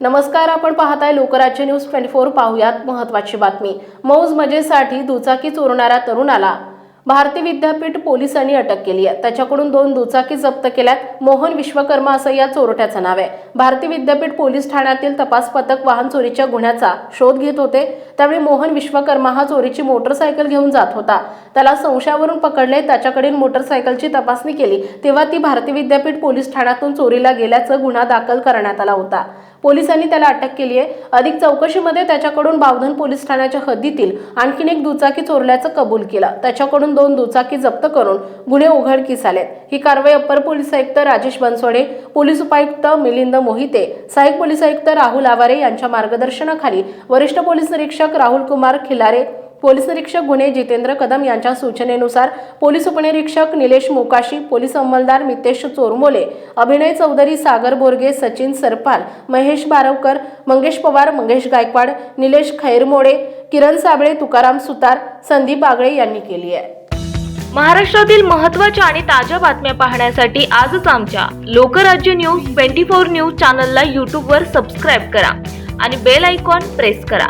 नमस्कार आपण पाहताय लोकराज्य न्यूज ट्वेंटी फोर पाहुयात महत्वाची बातमी. मौज मजेसाठी दुचाकी चोरणाऱ्या तरुणाला भारती विद्यापीठ पोलिसांनी अटक केली आहे. त्याच्याकडून दोन दुचाकी जप्त केल्यात. मोहन विश्वकर्मा असं या चोरट्याचं नाव आहे. भारती विद्यापीठ पोलीस ठाण्यातील तपास पथक वाहन चोरीच्या गुन्ह्याचा शोध घेत होते. त्यावेळी मोहन विश्वकर्मा हा चोरीची मोटरसायकल घेऊन जात होता. त्याला संशयावरून पकडले. त्याच्याकडील मोटरसायकलची तपासणी केली. तेव्हा ती भारती विद्यापीठ पोलीस ठाण्यातून चोरीला गेल्याचं गुन्हा दाखल करण्यात आला होता. पोलिसांनी त्याला अटक केली आहे. अधिक चौकशीमध्ये त्याच्याकडून बावधन पोलीस ठाण्याच्या हद्दीतील आणखीन एक दुचाकी चोरल्याचं कबूल केलं. त्याच्याकडून दोन दुचाकी जप्त करून गुन्हे उघडकीस आलेत. ही कारवाई अप्पर पोलीस आयुक्त राजेश बनसोडे पोलीस उपायुक्त मिलिंद मोहिते सहाय्यक पोलीस आयुक्त राहुल आवारे यांच्या मार्गदर्शनाखाली वरिष्ठ पोलीस निरीक्षक राहुल कुमार खिलारे पोलीस निरीक्षक गुन्हे जितेंद्र कदम यांच्या सूचनेनुसार पोलीस उपनिरीक्षक निलेश मोकाशी पोलीस अंमलदार मितेश चोरमोले अभिनय चौधरी सागर बोरगे सचिन सरपाल महेश बारवकर मंगेश पवार मंगेश गायकवाड निलेश खैरमोडे किरण साबळे तुकाराम सुतार संदीप आगळे यांनी केली आहे. महाराष्ट्रातील महत्त्वाच्या आणि ताज्या बातम्या पाहण्यासाठी आजच आमच्या Lokrajya news twenty four news चॅनलला यूट्यूबवर सबस्क्राईब करा आणि बेल आयकॉन प्रेस करा.